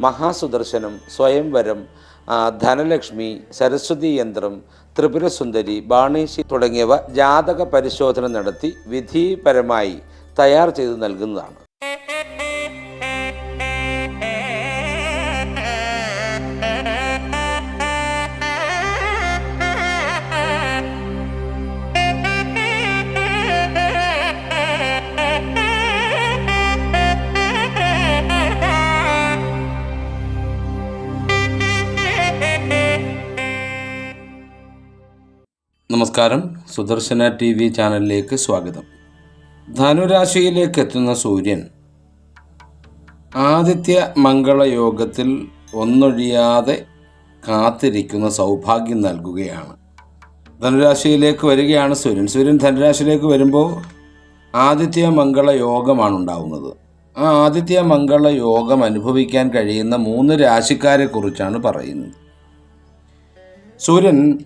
മഹാസുദർശനം സ്വയംവരം ധനലക്ഷ്മി സരസ്വതി യന്ത്രം ത്രിപുരസുന്ദരി ബാണേശി തുടങ്ങിയവ ജാതക പരിശോധന നടത്തി വിധിപരമായി തയ്യാർ ചെയ്തു നൽകുന്നതാണ്. നമസ്കാരം. സുദർശന ടി വി ചാനലിലേക്ക് സ്വാഗതം. ധനുരാശിയിലേക്ക് എത്തുന്ന സൂര്യൻ ആദിത്യ മംഗളയോഗത്തിൽ ഒന്നൊഴിയാതെ കാത്തിരിക്കുന്ന സൗഭാഗ്യം നൽകുകയാണ്. ധനുരാശിയിലേക്ക് വരികയാണ് സൂര്യൻ. സൂര്യൻ ധനുരാശിയിലേക്ക് വരുമ്പോൾ ആദിത്യ മംഗള യോഗമാണ് ഉണ്ടാവുന്നത് ആ ആദിത്യ മംഗള യോഗം അനുഭവിക്കാൻ കഴിയുന്ന മൂന്ന് രാശിക്കാരെ കുറിച്ചാണ് പറയുന്നത്. സൂര്യൻ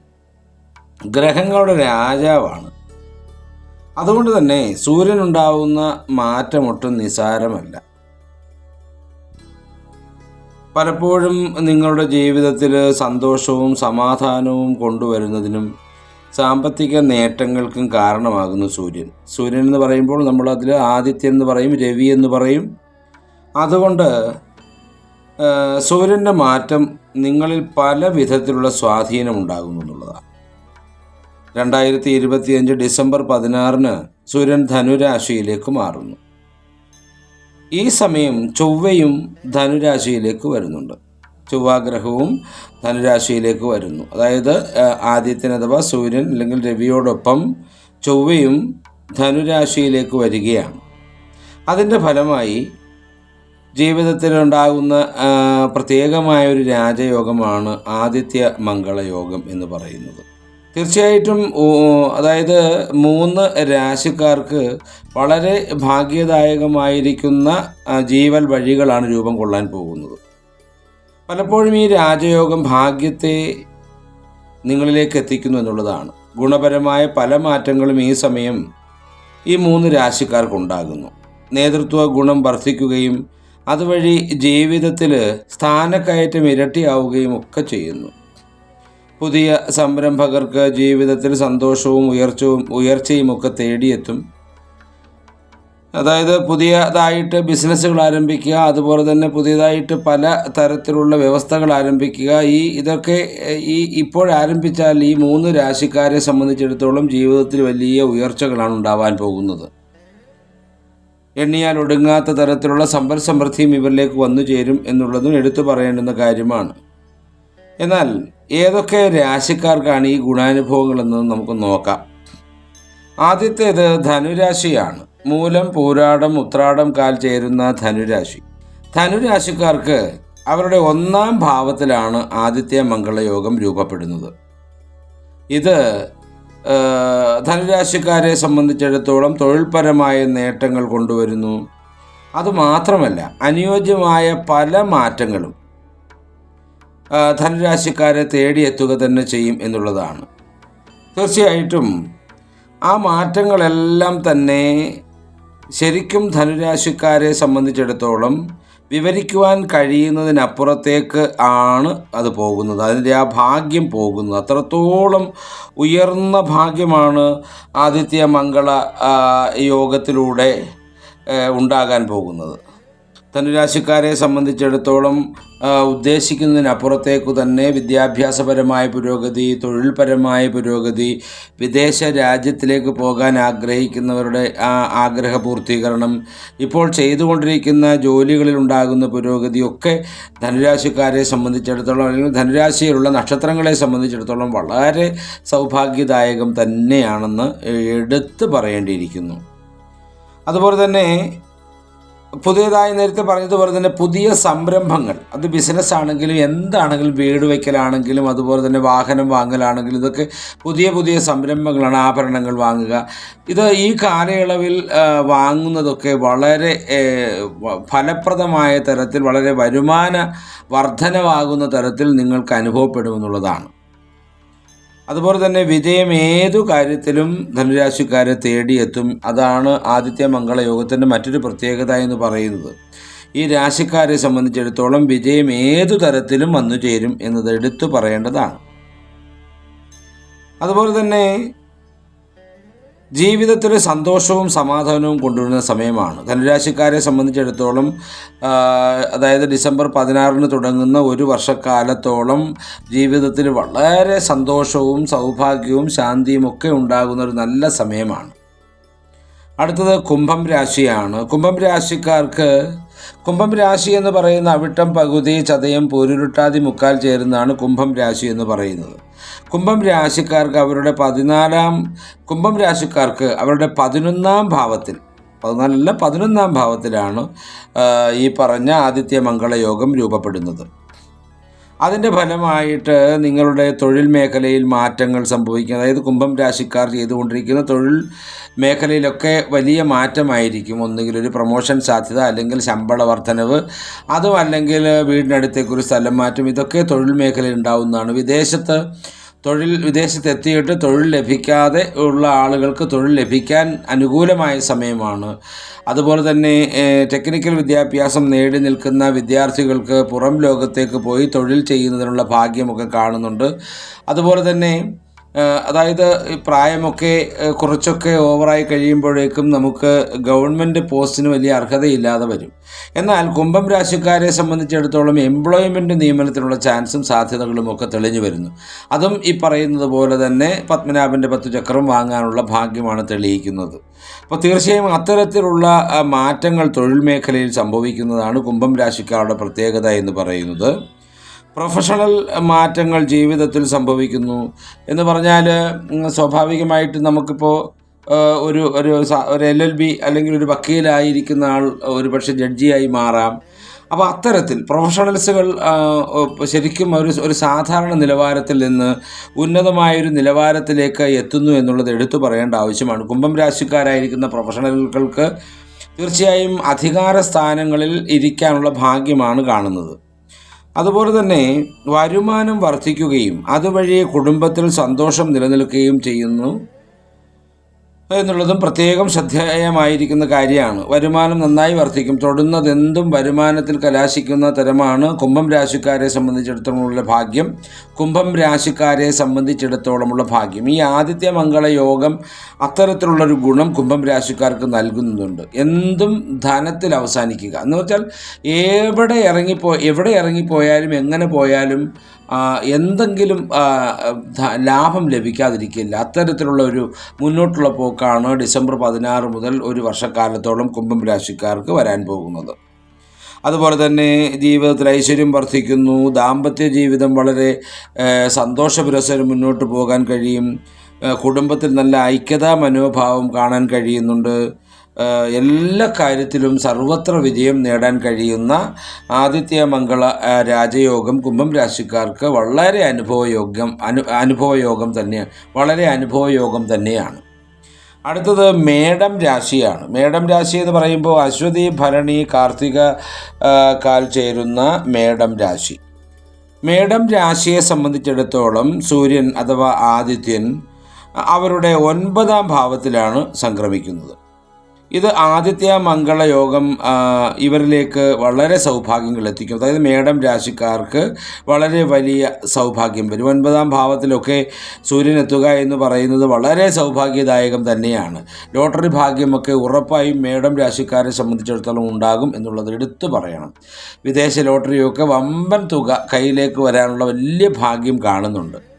ഗ്രഹങ്ങളുടെ രാജാവാണ്. അതുകൊണ്ട് തന്നെ സൂര്യനുണ്ടാവുന്ന മാറ്റമൊട്ടും നിസാരമല്ല. പലപ്പോഴും നിങ്ങളുടെ ജീവിതത്തിൽ സന്തോഷവും സമാധാനവും കൊണ്ടുവരുന്നതിനും സാമ്പത്തിക നേട്ടങ്ങൾക്കും കാരണമാകുന്നു സൂര്യൻ. സൂര്യൻ എന്ന് പറയുമ്പോൾ നമ്മൾ അതിൽ എന്ന് പറയും രവി എന്ന് പറയും. അതുകൊണ്ട് സൂര്യന്റെ മാറ്റം നിങ്ങളിൽ പല വിധത്തിലുള്ള സ്വാധീനം ഉണ്ടാകുന്നു എന്നുള്ളതാണ്. രണ്ടായിരത്തി ഇരുപത്തിയഞ്ച് ഡിസംബർ പതിനാറിന് സൂര്യൻ ധനുരാശിയിലേക്ക് മാറുന്നു. ഈ സമയം ചൊവ്വയും ധനുരാശിയിലേക്ക് വരുന്നുണ്ട്. ചൊവ്വാഗ്രഹവും ധനുരാശിയിലേക്ക് വരുന്നു. അതായത് ആദ്യത്തിന് അഥവാ സൂര്യൻ അല്ലെങ്കിൽ രവിയോടൊപ്പം ചൊവ്വയും ധനുരാശിയിലേക്ക് വരികയാണ്. അതിന്റെ ഫലമായി ജീവിതത്തിലുണ്ടാകുന്ന പ്രത്യേകമായൊരു രാജയോഗമാണ് ആദിത്യ മംഗളയോഗം എന്ന് പറയുന്നത്. തീർച്ചയായിട്ടും അതായത് മൂന്ന് രാശിക്കാർക്ക് വളരെ ഭാഗ്യദായകമായിരിക്കുന്ന ജീവൽ വഴികളാണ് രൂപം കൊള്ളാൻ പോകുന്നത്. പലപ്പോഴും ഈ രാജയോഗം ഭാഗ്യത്തെ നിങ്ങളിലേക്ക് എത്തിക്കുന്നു എന്നുള്ളതാണ്. ഗുണപരമായ പല മാറ്റങ്ങളും ഈ സമയം ഈ മൂന്ന് രാശിക്കാർക്കുണ്ടാകുന്നു നേതൃത്വ ഗുണം വർദ്ധിക്കുകയും അതുവഴി ജീവിതത്തിൽ സ്ഥാനക്കയറ്റം ഇരട്ടിയാവുകയും ഒക്കെ ചെയ്യുന്നു. പുതിയ സംരംഭകർക്ക് ജീവിതത്തിൽ സന്തോഷവും ഉയർച്ചവും ഉയർച്ചയും ഒക്കെ തേടിയെത്തും. അതായത് പുതിയതായിട്ട് ബിസിനസ്സുകൾ ആരംഭിക്കുക അതുപോലെ തന്നെ പുതിയതായിട്ട് പല തരത്തിലുള്ള വ്യവസ്ഥകൾ ആരംഭിക്കുക. ഈ ഇതൊക്കെ ഈ ഇപ്പോൾ ആരംഭിച്ചാൽ ഈ മൂന്ന് രാശിക്കാരെ സംബന്ധിച്ചിടത്തോളം ജീവിതത്തിൽ വലിയ ഉയർച്ചകളാണ് ഉണ്ടാവാൻ പോകുന്നത്. എണ്ണിയാൽ ഒടുങ്ങാത്ത തരത്തിലുള്ള സമ്പൽ സമൃദ്ധിയും ഇവരിലേക്ക് വന്നു ചേരും എന്നുള്ളതും എടുത്തു പറയേണ്ടുന്ന കാര്യമാണ്. എന്നാൽ ഏതൊക്കെ രാശിക്കാർക്കാണ് ഈ ഗുണാനുഭവങ്ങളെന്ന് നമുക്ക് നോക്കാം. ആദ്യത്തേത് ധനുരാശിയാണ്. മൂലം പൂരാടം ഉത്രാടം കാൽ ചേരുന്ന ധനുരാശി. ധനുരാശിക്കാർക്ക് അവരുടെ ഒന്നാം ഭാവത്തിലാണ് ആദിത്യ മംഗളയോഗം രൂപപ്പെടുന്നത്. ഇത് ധനുരാശിക്കാരെ സംബന്ധിച്ചിടത്തോളം തൊഴിൽപരമായ നേട്ടങ്ങൾ കൊണ്ടുവരുന്നു. അതുമാത്രമല്ല അനുയോജ്യമായ പല മാറ്റങ്ങളും ധനുരാശിക്കാരെ തേടിയെത്തുക തന്നെ ചെയ്യും എന്നുള്ളതാണ്. തീർച്ചയായിട്ടും ആ മാറ്റങ്ങളെല്ലാം തന്നെ ശരിക്കും ധനുരാശിക്കാരെ സംബന്ധിച്ചിടത്തോളം വിവരിക്കുവാൻ കഴിയുന്നതിനപ്പുറത്തേക്ക് ആണ് അത് പോകുന്നത്. അതിന്റെ ആ ഭാഗ്യം പോകുന്നത്. അത്രത്തോളം ഉയർന്ന ഭാഗ്യമാണ് ആദിത്യ മംഗള യോഗത്തിലൂടെ ഉണ്ടാകാൻ പോകുന്നത്. ധനുരാശിക്കാരെ സംബന്ധിച്ചിടത്തോളം ഉദ്ദേശിക്കുന്നതിനപ്പുറത്തേക്കു തന്നെ വിദ്യാഭ്യാസപരമായ പുരോഗതി തൊഴിൽപരമായ പുരോഗതി വിദേശ രാജ്യത്തിലേക്ക് പോകാൻ ആഗ്രഹിക്കുന്നവരുടെ ആ ആഗ്രഹ പൂർത്തീകരണം ഇപ്പോൾ ചെയ്തുകൊണ്ടിരിക്കുന്ന ജോലികളിൽ ഉണ്ടാകുന്ന പുരോഗതിയൊക്കെ ധനുരാശിക്കാരെ സംബന്ധിച്ചിടത്തോളം അല്ലെങ്കിൽ ധനുരാശിയിലുള്ള നക്ഷത്രങ്ങളെ സംബന്ധിച്ചിടത്തോളം വളരെ സൗഭാഗ്യദായകം തന്നെയാണെന്ന് എടുത്തു പറയേണ്ടിയിരിക്കുന്നു. അതുപോലെ തന്നെ പുതിയതായി നേരത്തെ പറഞ്ഞതുപോലെ തന്നെ പുതിയ സംരംഭങ്ങൾ. അത് ബിസിനസ് ആണെങ്കിലും എന്താണെങ്കിലും വീട് വയ്ക്കലാണെങ്കിലും അതുപോലെ തന്നെ വാഹനം വാങ്ങലാണെങ്കിലും ഇതൊക്കെ പുതിയ പുതിയ സംരംഭങ്ങളാണ് ആഭരണങ്ങൾ വാങ്ങുക. ഇത് ഈ കാലയളവിൽ വാങ്ങുന്നതൊക്കെ വളരെ ഫലപ്രദമായ തരത്തിൽ വളരെ വരുമാന വർധനവാകുന്ന തരത്തിൽ നിങ്ങൾക്ക് അനുഭവപ്പെടുമെന്നുള്ളതാണ്. അതുപോലെ തന്നെ വിജയം ഏതു കാര്യത്തിലും ധനുരാശിക്കാരെ തേടിയെത്തും. അതാണ് ആദിത്യ മംഗളയോഗത്തിന്റെ മറ്റൊരു പ്രത്യേകത എന്ന് പറയുന്നത്. ഈ രാശിക്കാരെ സംബന്ധിച്ചിടത്തോളം വിജയം ഏതു തരത്തിലും വന്നു ചേരും എന്നത് എടുത്തു പറയേണ്ടതാണ്. അതുപോലെ തന്നെ ജീവിതത്തിൽ സന്തോഷവും സമാധാനവും കൊണ്ടുവരുന്ന സമയമാണ്. ധനുരാശിക്കാരെ സംബന്ധിച്ചിടത്തോളം അതായത് ഡിസംബർ പതിനാറിന് തുടങ്ങുന്ന ഒരു വർഷക്കാലത്തോളം ജീവിതത്തിൽ വളരെ സന്തോഷവും സൗഭാഗ്യവും ശാന്തിയും ഒക്കെ ഉണ്ടാകുന്ന ഒരു നല്ല സമയമാണ്. അടുത്തത് കുംഭം രാശിയാണ്. കുംഭം രാശിക്കാർക്ക് കുംഭം രാശി എന്ന് പറയുന്ന അവിട്ടം പകുതി ചതയം പൂരുരുട്ടാതി മുക്കാൽ ചേരുന്നതാണ് കുംഭം രാശി എന്ന് പറയുന്നത്. കുംഭം രാശിക്കാർക്ക് അവരുടെ പതിനാലാം കുംഭം രാശിക്കാർക്ക് അവരുടെ പതിനൊന്നാം ഭാവത്തിൽ പതിനാലല്ല പതിനൊന്നാം ഭാവത്തിലാണ് ഈ പറഞ്ഞ ആദിത്യ മംഗളയോഗം രൂപപ്പെടുന്നത്. അതിന്റെ ഫലമായിട്ട് നിങ്ങളുടെ തൊഴിൽ മേഖലയിൽ മാറ്റങ്ങൾ സംഭവിക്കും. അതായത് കുംഭം രാശിക്കാർ ചെയ്തുകൊണ്ടിരിക്കുന്ന തൊഴിൽ മേഖലയിലൊക്കെ വലിയ മാറ്റമായിരിക്കും. ഒന്നുകിൽ ഒരു പ്രൊമോഷൻ സാധ്യത അല്ലെങ്കിൽ ശമ്പള വർധനവ് അതും അല്ലെങ്കിൽ വീടിനടുത്തേക്കൊരു സ്ഥലം മാറ്റം. ഇതൊക്കെ തൊഴിൽ മേഖലയിൽ ഉണ്ടാവുന്നതാണ്. വിദേശത്ത് തൊഴിൽ വിദേശത്ത് എത്തിയിട്ട് തൊഴിൽ ലഭിക്കാതെ ഉള്ള ആളുകൾക്ക് തൊഴിൽ ലഭിക്കാൻ അനുകൂലമായ സമയമാണ്. അതുപോലെ തന്നെ ടെക്നിക്കൽ വിദ്യാഭ്യാസം നേടി നിൽക്കുന്ന വിദ്യാർത്ഥികൾക്ക് പുറം ലോകത്തേക്ക് പോയി തൊഴിൽ ചെയ്യുന്നതിനുള്ള ഭാഗ്യമൊക്കെ കാണുന്നുണ്ട്. അതുപോലെ തന്നെ അതായത് പ്രായമൊക്കെ കുറച്ചൊക്കെ ഓവറായി കഴിയുമ്പോഴേക്കും നമുക്ക് ഗവൺമെന്റ് പോസ്റ്റിന് വലിയ അർഹതയില്ലാതെ വരും. എന്നാൽ കുംഭം രാശിക്കാരെ സംബന്ധിച്ചിടത്തോളം എംപ്ലോയ്മെന്റ് നിയമനത്തിനുള്ള ചാൻസും സാധ്യതകളും ഒക്കെ തെളിഞ്ഞു വരുന്നു. അതും ഈ പറയുന്നത് പോലെ തന്നെ പത്മനാഭന്റെ പത്ത് ചക്രം വാങ്ങാനുള്ള ഭാഗ്യമാണ് തെളിയിക്കുന്നത്. അപ്പോൾ തീർച്ചയായും അത്തരത്തിലുള്ള മാറ്റങ്ങൾ തൊഴിൽ മേഖലയിൽ സംഭവിക്കുന്നതാണ് കുംഭം രാശിക്കാരുടെ പ്രത്യേകത എന്ന് പറയുന്നത്. പ്രൊഫഷണൽ മാറ്റങ്ങൾ ജീവിതത്തിൽ സംഭവിക്കുന്നു എന്ന് പറഞ്ഞാൽ സ്വാഭാവികമായിട്ട് നമുക്കിപ്പോൾ ഒരു ഒരു ഒരു എൽ എൽ ബി അല്ലെങ്കിൽ ഒരു വക്കീലായിരിക്കുന്ന ആൾ ഒരു പക്ഷേ ജഡ്ജിയായി മാറാം. അപ്പോൾ അത്തരത്തിൽ പ്രൊഫഷണൽസുകൾ ശരിക്കും ഒരു ഒരു സാധാരണ നിലവാരത്തിൽ നിന്ന് ഉന്നതമായൊരു നിലവാരത്തിലേക്ക് എത്തുന്നു എന്നുള്ളത് എടുത്തു പറയേണ്ട ആവശ്യമാണ്. കുംഭം രാശിക്കാരായിരിക്കുന്ന പ്രൊഫഷണലുകൾക്ക് തീർച്ചയായും അധികാര സ്ഥാനങ്ങളിൽ ഇരിക്കാനുള്ള ഭാഗ്യമാണ് കാണുന്നത്. അതുപോലെ തന്നെ വരുമാനം വർദ്ധിക്കുകയും അതുവഴി കുടുംബത്തിൽ സന്തോഷം നിലനിൽക്കുകയും ചെയ്യുന്നു. എന്നുള്ളതും പ്രത്യേകം ശ്രദ്ധേയമായിരിക്കുന്ന കാര്യമാണ്. വരുമാനം നന്നായി വർദ്ധിക്കും. തൊടുന്നതെന്തും വരുമാനത്തിൽ കലാശിക്കുന്ന തരമാണ് കുംഭം രാശിക്കാരെ സംബന്ധിച്ചിടത്തോളമുള്ള ഭാഗ്യം. കുംഭം രാശിക്കാരെ സംബന്ധിച്ചിടത്തോളമുള്ള ഭാഗ്യം. ഈ ആദിത്യ മംഗള യോഗം അത്തരത്തിലുള്ളൊരു ഗുണം കുംഭം രാശിക്കാർക്ക് നൽകുന്നുണ്ട്. എന്തും ധനത്തിൽ അവസാനിക്കുക. എന്ന് വെച്ചാൽ എവിടെ ഇറങ്ങിപ്പോ എവിടെ ഇറങ്ങിപ്പോയാലും എങ്ങനെ പോയാലും എന്തെങ്കിലും ലാഭം ലഭിക്കാതിരിക്കില്ല. അത്തരത്തിലുള്ള ഒരു മുന്നോട്ടുള്ള പോക്കാണ് ഡിസംബർ പതിനാറ് മുതൽ ഒരു വർഷക്കാലത്തോളം കുംഭം രാശിക്കാർക്ക് വരാൻ പോകുന്നത്. അതുപോലെ തന്നെ ജീവിതത്തിൽ ഐശ്വര്യം വർദ്ധിക്കുന്നു. ദാമ്പത്യ ജീവിതം വളരെ സന്തോഷപുരസരം മുന്നോട്ട് പോകാൻ കഴിയും. കുടുംബത്തിൽ നല്ല ഐക്യതാ മനോഭാവം കാണാൻ കഴിയുന്നുണ്ട്. എല്ലാ കാര്യത്തിലും സർവത്ര വിജയം നേടാൻ കഴിയുന്ന ആദിത്യ മംഗള രാജയോഗം കുംഭം രാശിക്കാർക്ക് വളരെ അനുഭവയോഗ്യം അനു അനുഭവയോഗം തന്നെയാണ് വളരെ അനുഭവയോഗം തന്നെയാണ്. അടുത്തത് മേടം രാശിയാണ്. മേടം രാശി എന്ന് പറയുമ്പോൾ അശ്വതി ഭരണി കാർത്തിക കാൽ ചേരുന്ന മേടം രാശി. മേടം രാശിയെ സംബന്ധിച്ചിടത്തോളം സൂര്യൻ അഥവാ ആദിത്യൻ അവരുടെ ഒൻപതാം ഭാവത്തിലാണ് സംക്രമിക്കുന്നത്. ഇത് ആദിത്യ മംഗള യോഗം ഇവരിലേക്ക് വളരെ സൗഭാഗ്യങ്ങൾ എത്തിക്കും. അതായത് മേടം രാശിക്കാർക്ക് വളരെ വലിയ സൗഭാഗ്യം വരും. ഒൻപതാം ഭാവത്തിലൊക്കെ സൂര്യൻ എത്തുക എന്ന് പറയുന്നത് വളരെ സൗഭാഗ്യദായകം തന്നെയാണ്. ലോട്ടറി ഭാഗ്യമൊക്കെ ഉറപ്പായും മേടം രാശിക്കാരെ സംബന്ധിച്ചിടത്തോളം ഉണ്ടാകും എന്നുള്ളത് എടുത്തു പറയണം. വിദേശ ലോട്ടറിയൊക്കെ വമ്പൻ തുക കയ്യിലേക്ക് വരാനുള്ള വലിയ ഭാഗ്യം കാണുന്നുണ്ട്.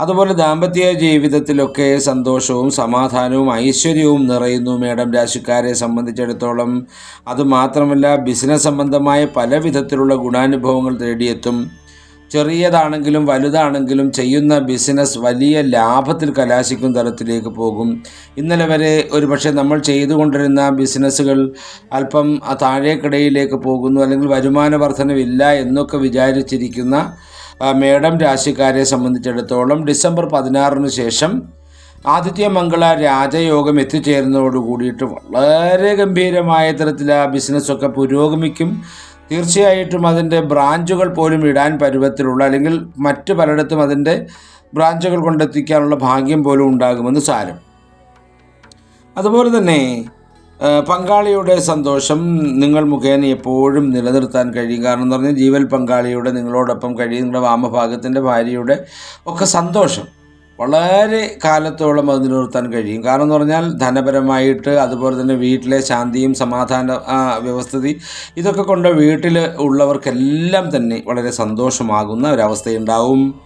അതുപോലെ ദാമ്പത്യ ജീവിതത്തിലൊക്കെ സന്തോഷവും സമാധാനവും ഐശ്വര്യവും നിറയുന്നു മേഡം. രാശിക്കാരെ സംബന്ധിച്ചിടത്തോളം അതുമാത്രമല്ല ബിസിനസ് സംബന്ധമായ പല വിധത്തിലുള്ള ഗുണാനുഭവങ്ങൾ തേടിയെത്തും. ചെറിയതാണെങ്കിലും വലുതാണെങ്കിലും ചെയ്യുന്ന ബിസിനസ് വലിയ ലാഭത്തിൽ കലാശിക്കും തരത്തിലേക്ക് പോകും. ഇന്നലെ വരെ ഒരുപക്ഷെ നമ്മൾ ചെയ്തുകൊണ്ടിരുന്ന ബിസിനസ്സുകൾ അല്പം താഴേക്കിടയിലേക്ക് പോകുന്നു അല്ലെങ്കിൽ വരുമാന വർധനവില്ല എന്നൊക്കെ വിചാരിച്ചിരിക്കുന്ന മേഡം രാശിക്കാരെ സംബന്ധിച്ചിടത്തോളം ഡിസംബർ പതിനാറിന് ശേഷം ആദിത്യ മംഗള രാജയോഗം എത്തിച്ചേരുന്നതോട് കൂടിയിട്ട് വളരെ ഗംഭീരമായ തരത്തിൽ ആ ബിസിനസ്സൊക്കെ പുരോഗമിക്കും. തീർച്ചയായിട്ടും അതിന്റെ ബ്രാഞ്ചുകൾ പോലും ഇടാൻ പരുവത്തിലുള്ള അല്ലെങ്കിൽ മറ്റ് പലയിടത്തും അതിന്റെ ബ്രാഞ്ചുകൾ കൊണ്ടെത്തിക്കാനുള്ള ഭാഗ്യം പോലും ഉണ്ടാകുമെന്ന് സാരം. അതുപോലെ തന്നെ പങ്കാളിയുടെ സന്തോഷം നിങ്ങൾ മുഖേന എപ്പോഴും നിലനിർത്താൻ കഴിയും. കാരണം എന്ന് പറഞ്ഞാൽ ജീവൽ പങ്കാളിയുടെ നിങ്ങളോടൊപ്പം കഴിയും. നിങ്ങളുടെ വാമഭാഗത്തിന്റെ ഭാര്യയുടെ ഒക്കെ സന്തോഷം വളരെ കാലത്തോളം അത് നിലനിർത്താൻ കഴിയും. കാരണം എന്ന് പറഞ്ഞാൽ ധനപരമായിട്ട് അതുപോലെ തന്നെ വീട്ടിലെ ശാന്തിയും സമാധാന വ്യവസ്ഥിതി ഇതൊക്കെ കൊണ്ട് വീട്ടിൽ ഉള്ളവർക്കെല്ലാം തന്നെ വളരെ സന്തോഷമാകുന്ന ഒരവസ്ഥയുണ്ടാവും.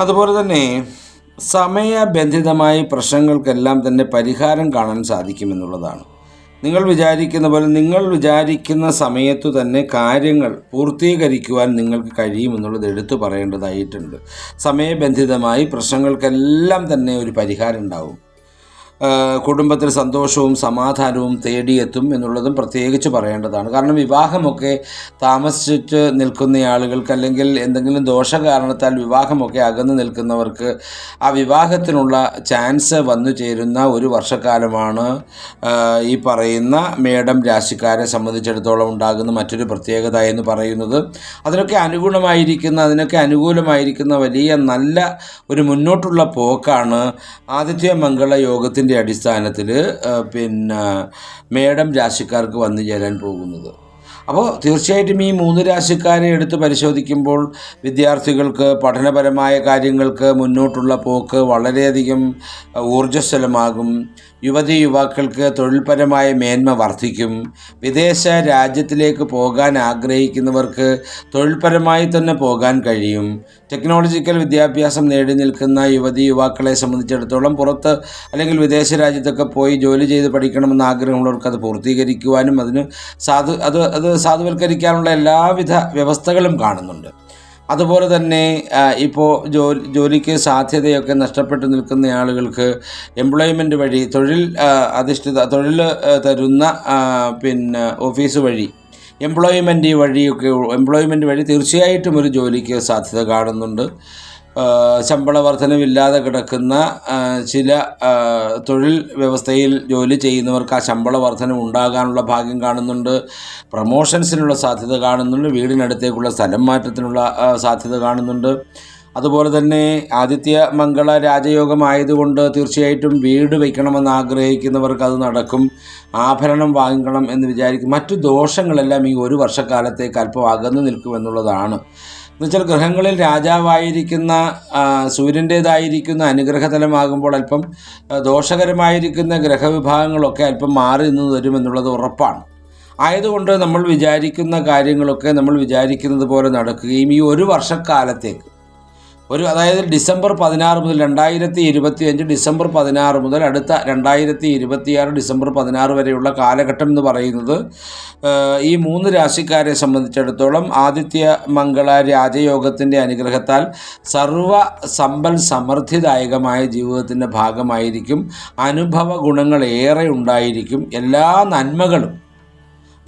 അതുപോലെ തന്നെ സമയബന്ധിതമായി പ്രശ്നങ്ങൾക്കെല്ലാം തന്നെ പരിഹാരം കാണാൻ സാധിക്കുമെന്നുള്ളതാണ്. നിങ്ങൾ വിചാരിക്കുന്ന പോലെ നിങ്ങൾ വിചാരിക്കുന്ന സമയത്തു തന്നെ കാര്യങ്ങൾ പൂർത്തീകരിക്കുവാൻ നിങ്ങൾക്ക് കഴിയുമെന്നുള്ളത് എടുത്തു പറയേണ്ടതായിട്ടുണ്ട്. സമയബന്ധിതമായി പ്രശ്നങ്ങൾക്കെല്ലാം തന്നെ ഒരു പരിഹാരം ഉണ്ടാവും. കുടുംബത്തിൽ സന്തോഷവും സമാധാനവും തേടിയെത്തും എന്നുള്ളതും പ്രത്യേകിച്ച് പറയേണ്ടതാണ്. കാരണം വിവാഹമൊക്കെ താമസിച്ച് നിൽക്കുന്ന ആളുകൾക്ക് അല്ലെങ്കിൽ എന്തെങ്കിലും ദോഷ കാരണത്താൽ വിവാഹമൊക്കെ അകന്നു നിൽക്കുന്നവർക്ക് ആ വിവാഹത്തിനുള്ള ചാൻസ് വന്നു ചേരുന്ന ഒരു വർഷക്കാലമാണ് ഈ പറയുന്ന മേഡം രാശിക്കാരെ സംബന്ധിച്ചിടത്തോളം ഉണ്ടാകുന്ന മറ്റൊരു പ്രത്യേകത എന്ന് പറയുന്നത്. അതിനൊക്കെ അനുഗുണമായിരിക്കുന്ന അതിനൊക്കെ അനുകൂലമായിരിക്കുന്ന വലിയ നല്ല ഒരു മുന്നോട്ടുള്ള പോക്കാണ് ആദിത്യ മംഗള യോഗത്തിന്റെ അടിസ്ഥാനത്തിൽ പിന്നെ മേഡം രാശിക്കാർക്ക് വന്നു ചേരാൻ പോകുന്നത്. അപ്പോൾ തീർച്ചയായിട്ടും ഈ മൂന്ന് രാശിക്കാരെ എടുത്ത് പരിശോധിക്കുമ്പോൾ വിദ്യാർത്ഥികൾക്ക് പഠനപരമായ കാര്യങ്ങൾക്ക് മുന്നോട്ടുള്ള പോക്ക് വളരെയധികം ഊർജസ്വലമാകും. യുവതി യുവാക്കൾക്ക് തൊഴിൽപരമായ മേന്മ വർദ്ധിക്കും. വിദേശ രാജ്യത്തിലേക്ക് പോകാൻ ആഗ്രഹിക്കുന്നവർക്ക് തൊഴിൽപരമായി തന്നെ പോകാൻ കഴിയും. ടെക്നോളജിക്കൽ വിദ്യാഭ്യാസം നേടി നിൽക്കുന്ന യുവതി യുവാക്കളെ സംബന്ധിച്ചിടത്തോളം പുറത്ത് അല്ലെങ്കിൽ വിദേശ രാജ്യത്തൊക്കെ പോയി ജോലി ചെയ്ത് പഠിക്കണമെന്ന് ആഗ്രഹമുള്ളവർക്ക് അത് പൂർത്തീകരിക്കുവാനും അതിന് സാധു അത് അത് സാധുവൽക്കരിക്കാനുള്ള എല്ലാവിധ വ്യവസ്ഥകളും കാണുന്നുണ്ട്. അതുപോലെ തന്നെ ഇപ്പോൾ ജോലി ജോലിക്ക് സാധ്യതയൊക്കെ നഷ്ടപ്പെട്ടു നിൽക്കുന്ന ആളുകൾക്ക് എംപ്ലോയ്മെന്റ് വഴി തൊഴിൽ അധിഷ്ഠിത തൊഴിൽ തരുന്ന പിന്നെ ഓഫീസ് വഴി എംപ്ലോയ്മെന്റ് വഴിയൊക്കെ എംപ്ലോയ്മെന്റ് വഴി തീർച്ചയായിട്ടും ഒരു ജോലിക്ക് സാധ്യത കാണുന്നുണ്ട്. ശമ്പള വർധനവില്ലാതെ കിടക്കുന്ന ചില തൊഴിൽ വ്യവസ്ഥയിൽ ജോലി ചെയ്യുന്നവർക്ക് ആ ശമ്പള വർധന ഉണ്ടാകാനുള്ള ഭാഗ്യം കാണുന്നുണ്ട്. പ്രമോഷൻസിനുള്ള സാധ്യത കാണുന്നുണ്ട്. വീടിനടുത്തേക്കുള്ള സ്ഥലം മാറ്റത്തിനുള്ള സാധ്യത കാണുന്നുണ്ട്. അതുപോലെ തന്നെ ആദിത്യ മംഗള രാജയോഗമായതുകൊണ്ട് തീർച്ചയായിട്ടും വീട് വയ്ക്കണമെന്ന് ആഗ്രഹിക്കുന്നവർക്ക് അത് നടക്കും. ആഭരണം വാങ്ങിക്കണം എന്ന് വിചാരിക്കും. മറ്റു ദോഷങ്ങളെല്ലാം ഈ ഒരു വർഷക്കാലത്തേക്ക് അല്പം അകന്നു നിൽക്കുമെന്നുള്ളതാണ്. എന്നുവെച്ചാൽ ഗ്രഹങ്ങളിൽ രാജാവായിരിക്കുന്ന സൂര്യന്റേതായിരിക്കുന്ന അനുഗ്രഹതലമാകുമ്പോൾ അല്പം ദോഷകരമായിരിക്കുന്ന ഗ്രഹവിഭാഗങ്ങളൊക്കെ അല്പം മാറി നിന്ന് വരുമെന്നുള്ളത് ഉറപ്പാണ്. ആയതുകൊണ്ട് നമ്മൾ വിചാരിക്കുന്ന കാര്യങ്ങളൊക്കെ നമ്മൾ വിചാരിക്കുന്നത് പോലെ നടക്കുകയും ഈ ഒരു വർഷക്കാലത്തേക്ക് ഒരു അതായത് ഡിസംബർ പതിനാറ് മുതൽ രണ്ടായിരത്തി ഇരുപത്തി അഞ്ച് ഡിസംബർ പതിനാറ് മുതൽ അടുത്ത രണ്ടായിരത്തി ഇരുപത്തിയാറ് ഡിസംബർ പതിനാറ് വരെയുള്ള കാലഘട്ടം എന്ന് പറയുന്നത് ഈ മൂന്ന് രാശിക്കാരെ സംബന്ധിച്ചിടത്തോളം ആദിത്യ മംഗള രാജയോഗത്തിന്റെ അനുഗ്രഹത്താൽ സർവ സമ്പൽ സമൃദ്ധിദായകമായ ജീവിതത്തിന്റെ ഭാഗമായിരിക്കും. അനുഭവ ഗുണങ്ങൾ ഏറെ ഉണ്ടായിരിക്കും. എല്ലാ നന്മകളും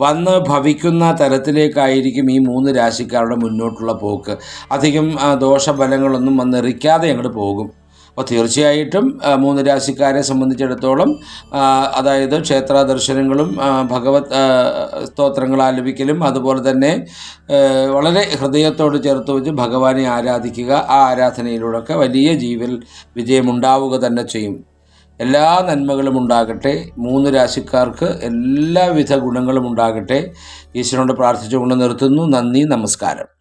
വന്ന് ഭവിക്കുന്ന തരത്തിലേക്കായിരിക്കും ഈ മൂന്ന് രാശിക്കാരുടെ മുന്നോട്ടുള്ള പോക്ക്. അധികം ദോഷഫലങ്ങളൊന്നും വന്നെറിക്കാതെ അങ്ങോട്ട് പോകും. അപ്പോൾ തീർച്ചയായിട്ടും മൂന്ന് രാശിക്കാരെ സംബന്ധിച്ചിടത്തോളം അതായത് ക്ഷേത്ര ദർശനങ്ങളും ഭഗവത് സ്തോത്രങ്ങൾ ആലപിക്കലും അതുപോലെ തന്നെ വളരെ ഹൃദയത്തോട് ചേർത്ത് വെച്ച് ഭഗവാനെ ആരാധിക്കുക ആ ആരാധനയിലൂടെയൊക്കെ വലിയ ജീവിൽ വിജയമുണ്ടാവുക തന്നെ ചെയ്യും. എല്ലാ നന്മകളും ഉണ്ടാകട്ടെ. മൂന്ന് രാശിക്കാർക്ക് എല്ലാവിധ ഗുണങ്ങളും ഉണ്ടാകട്ടെ. ഈശ്വരനോട് പ്രാർത്ഥിച്ചുകൊണ്ട് നിർത്തുന്നു. നന്ദി നമസ്കാരം.